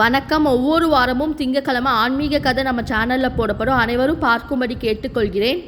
வணக்கம். ஒவ்வொரு வாரமும் திங்கக்கிழமை ஆன்மீக கதை நம்ம சேனலில் போடப்படும். அனைவரும் பார்க்கும்படி கேட்டுக்கொள்கிறேன்.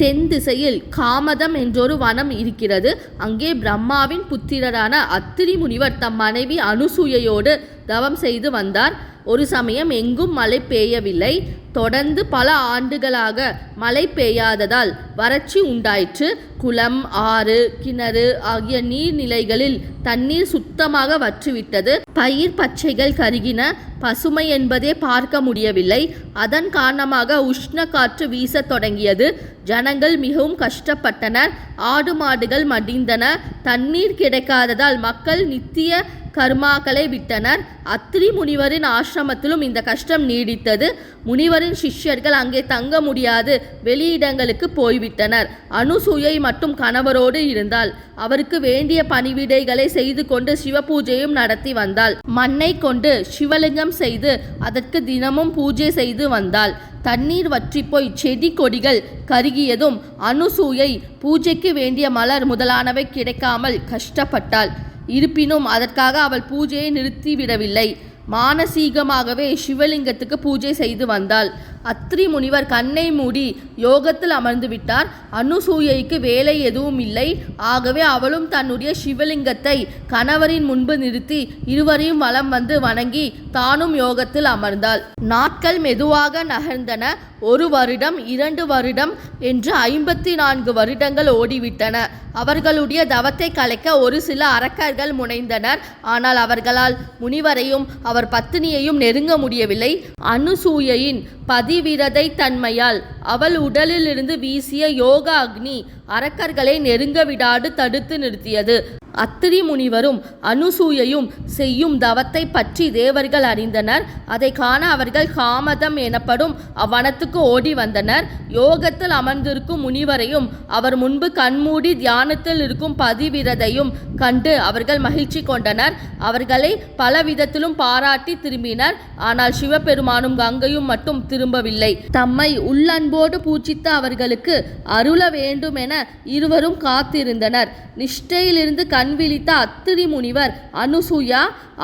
தென் திசையில் காமதம் என்றொரு வனம் இருக்கிறது. அங்கே பிரம்மாவின் புத்திரரான அத்திரி முனிவர் தம் மனைவி அனுசூயையோடு தவம் செய்து வந்தார். ஒரு சமயம் எங்கும் மழை பெய்யவில்லை. தொடர்ந்து பல ஆண்டுகளாக மழை பெய்யாததால் வறட்சி உண்டாயிற்று. குளம் ஆறு கிணறு ஆகிய நீர்நிலைகளில் தண்ணீர் சுத்தமாக வற்றிவிட்டது. பயிர் பச்சைகள் கருகின. பசுமை என்பதே பார்க்க முடியவில்லை. அதன் காரணமாக உஷ்ண காற்று வீசத் தொடங்கியது. ஜனங்கள் மிகவும் கஷ்டப்பட்டனர். ஆடு மாடுகள் மடிந்தன. தண்ணீர் கிடைக்காததால் மக்கள் நித்திய கர்மாக்களை விட்டனர். அத்திரி முனிவரின் ஆசிரமத்திலும் இந்த கஷ்டம் நீடித்தது. முனிவரின் சிஷ்யர்கள் அங்கே தங்க முடியாது. வெளியிடங்களுக்கு போய்விட்டனர். அனுசூயை மட்டும் கணவரோடு இருந்தால் அவருக்கு வேண்டிய பணிவிடைகளை செய்து கொண்டு சிவபூஜையும் நடத்தி வந்தாள். மண்ணை கொண்டு சிவலிங்கம் செய்து அதற்கு தினமும் பூஜை செய்து வந்தாள். தண்ணீர் வற்றிப்போய் செடி கொடிகள் கருகியதும் அனுசூயை பூஜைக்கு வேண்டிய மலர் முதலானவை கிடைக்காமல் கஷ்டப்பட்டாள். இருப்பினும் அதற்காக அவள் பூஜையை நிறுத்திவிடவில்லை. மானசீகமாகவே சிவலிங்கத்துக்கு பூஜை செய்து வந்தாள். அத்ரி முனிவர் கண்ணை மூடி யோகத்தில் அமர்ந்து விட்டார் அனுசூயைக்கு வேலை எதுவும் இல்லை. ஆகவே அவளும் தன்னுடைய சிவலிங்கத்தை கணவரின் முன்பு நிறுத்தி இருவரையும் வலம் வந்து வணங்கி தானும் யோகத்தில் அமர்ந்தாள். நாட்கள் மெதுவாக நகர்ந்தன. ஒரு வருடம் இரண்டு வருடம் என்று ஐம்பத்தி நான்கு வருடங்கள் ஓடிவிட்டன. அவர்களுடைய தவத்தை கலைக்க ஒரு சில அரக்கர்கள் முனைந்தனர். ஆனால் அவர்களால் முனிவரையும் அவர் பத்தினியையும் நெருங்க முடியவில்லை. அனுசூயையின் பதி அதிவிரதை தன்மையால் அவள் உடலிலிருந்து வீசிய யோக அக்னி அரக்கர்களை நெருங்க விடாது தடுத்து நிறுத்தியது. அத்திரி முனிவரும் அனுசூயையும் செய்யும் தவத்தை பற்றி தேவர்கள் அறிந்தனர். அதை காண அவர்கள் காமதம் எனப்படும் அவ்வனத்துக்கு ஓடி வந்தனர். யோகத்தில் அமர்ந்திருக்கும் முனிவரையும் அவர் முன்பு கண்மூடி தியானத்தில் இருக்கும் பதிவிரதையும் கண்டு அவர்கள் மகிழ்ச்சி கொண்டனர். அவர்களை பல விதத்திலும் பாராட்டி திரும்பினர். ஆனால் சிவபெருமானும் கங்கையும் மட்டும் திரும்பவில்லை. தம்மை உள்ளன்போடு பூஜித்த அவர்களுக்கு அருள வேண்டுமென இருவரும் காத்திருந்தனர். நிஷ்டையிலிருந்து கண் விழித்த அத்திரி முனிவர் அனுசூயா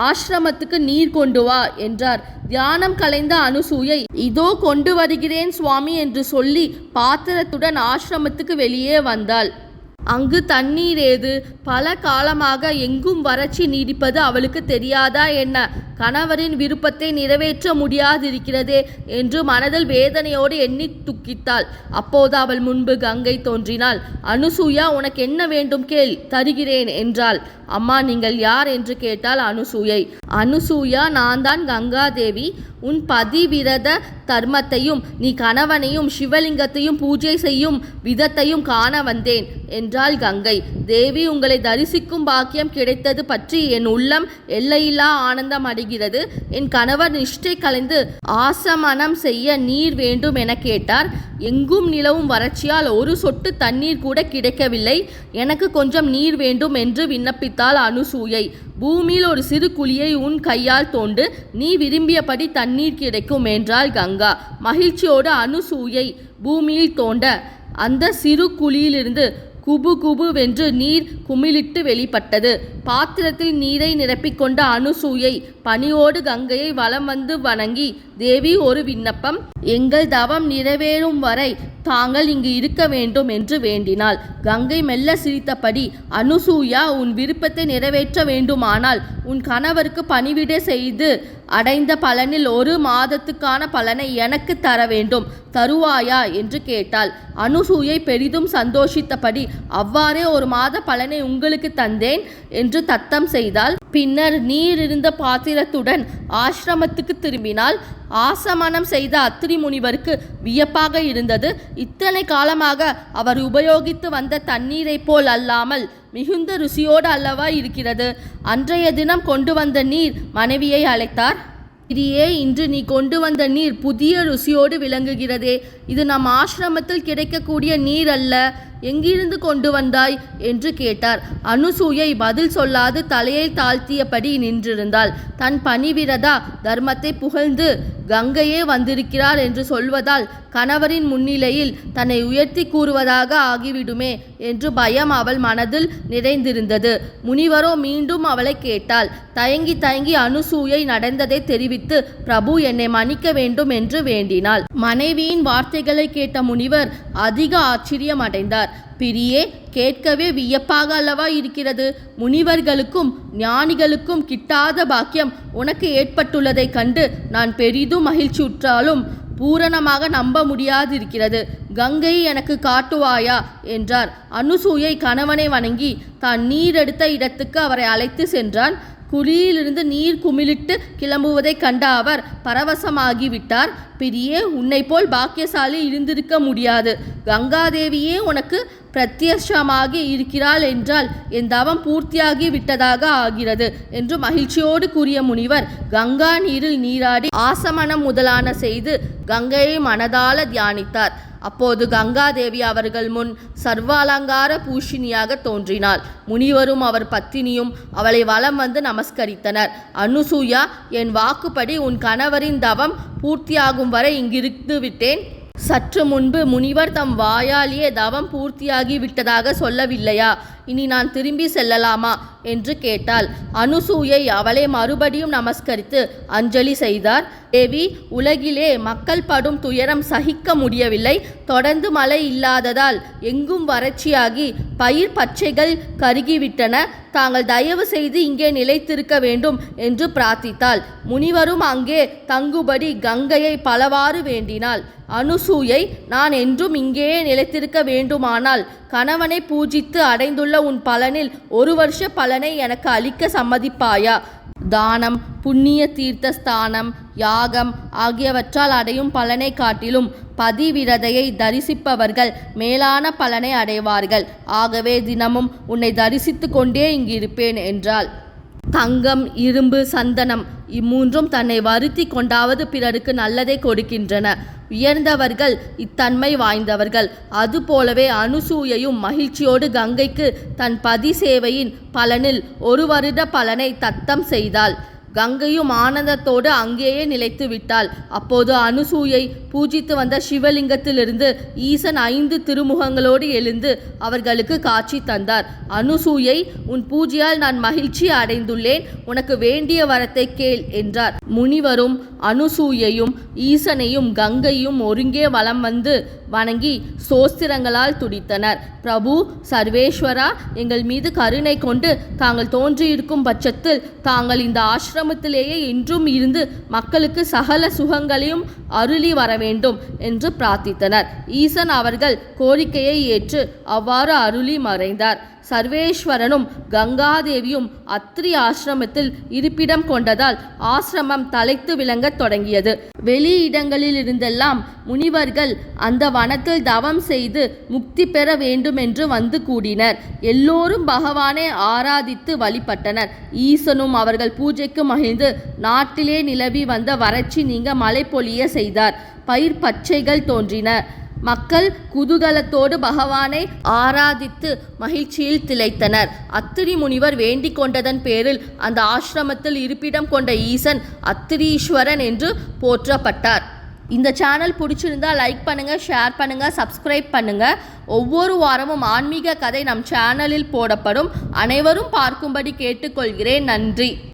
ஆசிரமத்துக்கு நீர் கொண்டு வா என்றார். தியானம் கலைந்த அனுசூயை இதோ கொண்டு வருகிறேன் சுவாமி என்று சொல்லி பாத்திரத்துடன் ஆசிரமத்துக்கு வெளியே வந்தாள். அங்கு தண்ணீர் ஏது? பல காலமாக எங்கும் வறட்சி நீடிப்பது அவளுக்கு தெரியாதா என்ன? கணவரின் விருப்பத்தை நிறைவேற்ற முடியாதிருக்கிறதே என்று மனதில் வேதனையோடு எண்ணி துக்கித்தாள். அப்போது அவள் முன்பு கங்கை தோன்றினாள். அனுசூயா உனக்கு என்ன வேண்டும் கேள் தருகிறேன் என்றாள். அம்மா நீங்கள் யார்? என்று கேட்டாள் அனுசூயை. அனுசூயா நான் தான் கங்காதேவி. உன் பதிவிரத தர்மத்தையும் நீ கணவனையும் சிவலிங்கத்தையும் பூஜை செய்யும் விதத்தையும் காண வந்தேன் என்றாள் கங்கை. தேவி உங்களை தரிசிக்கும் பாக்கியம் கிடைத்தது பற்றி என் உள்ளம் எல்லையில்லா ஆனந்தம் அடைகிறது. என் கணவர் நிஷ்டை கலைந்து ஆசமனம் செய்ய நீர் வேண்டும் என கேட்டார். எங்கும் நிலவும் வறட்சியால் ஒரு சொட்டு தண்ணீர் கூட கிடைக்கவில்லை. எனக்கு கொஞ்சம் நீர் வேண்டும் என்று விண்ணப்பித்தாள் அனுசூயை. பூமியில் ஒரு சிறு குழியை உன் கையால் தோண்டு நீ விரும்பியபடி தண்ணீர் கிடைக்கும் என்றாள் கங்கா. மகிழ்ச்சியோடு அனுசூயை பூமியில் தோண்ட அந்த சிறு குழியிலிருந்து குபு குபு வென்று நீர் குமிழிட்டு வெளிப்பட்டது. பாத்திரத்தில் நீரை நிரப்பிக்கொண்ட அனுசூயை பணியோடு கங்கையை வலம் வந்து வணங்கி தேவி ஒரு விண்ணப்பம். எங்கள் தவம் நிறைவேறும் வரை தாங்கள் இங்கு இருக்க வேண்டும் என்று வேண்டினாள். கங்கை மெல்ல சிரித்தபடி அனுசூயா உன் விருப்பத்தை நிறைவேற்ற வேண்டுமானால் உன் கணவருக்கு பணிவிடை செய்து அடைந்த பலனில் ஒரு மாதத்துக்கான பலனை எனக்கு தர வேண்டும். தருவாயா? என்று கேட்டாள். அனுசூயை பெரிதும் சந்தோஷித்தபடி அவ்வாறே ஒரு மாத பலனை உங்களுக்கு தந்தேன் என்று தத்தம் செய்தால் பின்னர் நீர் இருந்த பாத்திரத்துடன் ஆசிரமத்துக்கு திரும்பினால் ஆசமனம் செய்த அத்திரி முனிவருக்கு வியப்பாக இருந்தது. இத்தனை காலமாக அவர் உபயோகித்து வந்த தண்ணீரைப் போல் அல்லாமல் மிகுந்த ருசியோடு அல்லவா இருக்கிறது? அன்றைய தினம் கொண்டு வந்த நீர் மனைவியை அழைத்தார். இரியே இன்று நீ கொண்டு வந்த நீர் புதிய ருசியோடு விளங்குகிறதே. இது நம் ஆசிரமத்தில் கிடைக்கக்கூடிய நீர் அல்ல. எங்கிருந்து கொண்டு வந்தாய்? என்று கேட்டார். அனுசூயை பதில் சொல்லாது தலையை தாழ்த்தியபடி நின்றிருந்தாள். தன் பணிவிரதா தர்மத்தை புகழ்ந்து கங்கையே வந்திருக்கிறார் என்று சொல்வதால் கணவரின் முன்னிலையில் தன்னை உயர்த்தி கூறுவதாக ஆகிவிடுமே என்று பயம் அவள் மனதில் நிறைந்திருந்தது. முனிவரோ மீண்டும் அவளை கேட்டாள். தயங்கி தயங்கி அனுசூயை நடந்ததை தெரிவித்து பிரபு என்னை மன்னிக்க வேண்டும் என்று வேண்டினாள். மனைவியின் வார்த்தைகளை கேட்ட முனிவர் அதிக ஆச்சரியம் அடைந்தார் பிரியே கேட்கவே வியப்பாக அல்லவா இருக்கிறது? முனிவர்களுக்கும் ஞானிகளுக்கும் கிட்டாத பாக்கியம் உனக்கு ஏற்பட்டுள்ளதைக் கண்டு நான் பெரிதும் மகிழ்ச்சியுற்றாலும் பூரணமாக நம்ப முடியாதிருக்கிறது. கங்கையை எனக்கு காட்டுவாயா? என்றார். அனுசூயை கணவனை வணங்கி தான் நீரெடுத்த இடத்துக்கு அவரை அழைத்து சென்றான். குழியிலிருந்து நீர் குமிழிட்டு கிளம்புவதைக் கண்ட அவர் பரவசமாகிவிட்டார். பிரியே உன்னை போல் பாக்கியசாலி இருந்திருக்க முடியாது. கங்காதேவியே உனக்கு பிரத்யட்சமாகி இருக்கிறாள் என்றால் என் தவம் பூர்த்தியாகி விட்டதாக ஆகிறது என்று மகிழ்ச்சியோடு கூறிய முனிவர் கங்கா நீரில் நீராடி ஆசமனம் முதலான செய்து கங்கையை மனதால தியானித்தார். அப்போது கங்காதேவி அவர்கள் முன் சர்வாலங்கார பூஷினியாக தோன்றினாள். முனிவரும் அவர் பத்தினியும் அவளை வலம் வந்து நமஸ்கரித்தனர். அனுசூயா என் வாக்குப்படி உன் கணவரின் தவம் பூர்த்தியாகும் வரை இங்கிருந்து விட்டேன் சற்று முன்பு முனிவர் தம் வாயாலேயே தவம் பூர்த்தியாகி விட்டதாக சொல்லவில்லையா? இனி நான் திரும்பி செல்லலாமா? என்று கேட்டாள். அனுசூயை அவளை மறுபடியும் நமஸ்கரித்து அஞ்சலி செய்தார். தேவி உலகிலே மக்கள் படும் துயரம் சகிக்க முடியவில்லை. தொடர்ந்து மழை இல்லாததால் எங்கும் வறட்சியாகி பயிர் பச்சைகள் கருகிவிட்டன. தாங்கள் தயவு செய்து இங்கே நிலைத்திருக்க வேண்டும் என்று பிரார்த்தித்தாள். முனிவரும் அங்கே தங்குபடி கங்கையை பலவாறு வேண்டினாள். அனுசூயை நான் என்றும் இங்கேயே நிலைத்திருக்க வேண்டுமானால் கணவனை பூஜித்து அடைந்துள்ள உன் பலனில் ஒரு வருஷ பலனை எனக்கு அளிக்க சம்மதிப்பாயா? தானம் புண்ணிய தீர்த்த ஸ்தானம் யாகம் ஆகியவற்றால் அடையும் பலனை காட்டிலும் பதிவிரதையை தரிசிப்பவர்கள் மேலான பலனை அடைவார்கள். ஆகவே தினமும் உன்னை தரிசித்து கொண்டே இங்கு இருப்பேன் என்றாள். தங்கம் இரும்பு சந்தனம் இம்மூன்றும் தன்னை வருத்தி கொண்டாவது பிறருக்கு நல்லதை கொடுக்கின்றன. உயர்ந்தவர்கள் இத்தன்மை வாய்ந்தவர்கள். அதுபோலவே அனுசூயையும் மகிழ்ச்சியோடு கங்கைக்கு தன் பதி சேவையின் பலனில் ஒரு வருட பலனை தத்தம் செய்தாள். கங்கையும் ஆனந்தத்தோடு அங்கேயே நிலைத்து விட்டாள். அப்போது அனுசூயை பூஜித்து வந்த சிவலிங்கத்திலிருந்து ஈசன் ஐந்து திருமுகங்களோடு எழுந்து அவர்களுக்கு காட்சி தந்தார். அனுசூயை உன் பூஜையால் நான் மகிழ்ச்சி அடைந்துள்ளேன். உனக்கு வேண்டிய வரத்தை கேள் என்றார். முனிவரும் அனுசூயையும் ஈசனையும் கங்கையும் ஒருங்கே வலம் வந்து வணங்கி சோஸ்திரங்களால் துடித்தனர். பிரபு சர்வேஸ்வரா எங்கள் மீது கருணை கொண்டு தாங்கள் தோன்றியிருக்கும் பட்சத்தில் தாங்கள் இந்த ஆசிரமத்திலேயே இன்றும் இருந்து மக்களுக்கு சகல சுகங்களையும் அருளி வர வேண்டும் என்று பிரார்த்தித்தனர். ஈசன் அவர்கள் கோரிக்கையை ஏற்று அவ்வாறு அருளி மறைந்தார். சர்வேஸ்வரனும் கங்காதேவியும் அத்ரி ஆசிரமத்தில் இருப்பிடம் கொண்டதால் ஆசிரமம் தலைத்து விளங்கத் தொடங்கியது. வெளி இடங்களில் இருந்தெல்லாம் முனிவர்கள் அந்த வனத்தில் தவம் செய்து முக்தி பெற வேண்டும் என்று வந்து கூடினர். எல்லோரும் பகவானை ஆராதித்து வழிபட்டனர். ஈசனும் அவர்கள் பூஜைக்கு மகிழ்ந்து நாட்டிலே நிலவி வந்த வறட்சி நீங்க மழை பொழிய செய்தார். பயிர் பச்சைகள் தோன்றின. மக்கள் குதூகலத்தோடு பகவானை ஆராதித்து மகிழ்ச்சியில் திளைத்தனர். அத்திரி முனிவர் வேண்டிக் கொண்டதன் பேரில் அந்த ஆசிரமத்தில் இருப்பிடம் கொண்ட ஈசன் அத்திரீஸ்வரன் என்று போற்றப்பட்டார். இந்த சேனல் பிடிச்சிருந்தா லைக் பண்ணுங்கள் ஷேர் பண்ணுங்கள் சப்ஸ்கிரைப் பண்ணுங்கள் ஒவ்வொரு வாரமும் ஆன்மீக கதை நம் சேனலில் போடப்படும். அனைவரும் பார்க்கும்படி கேட்டுக்கொள்கிறேன். நன்றி.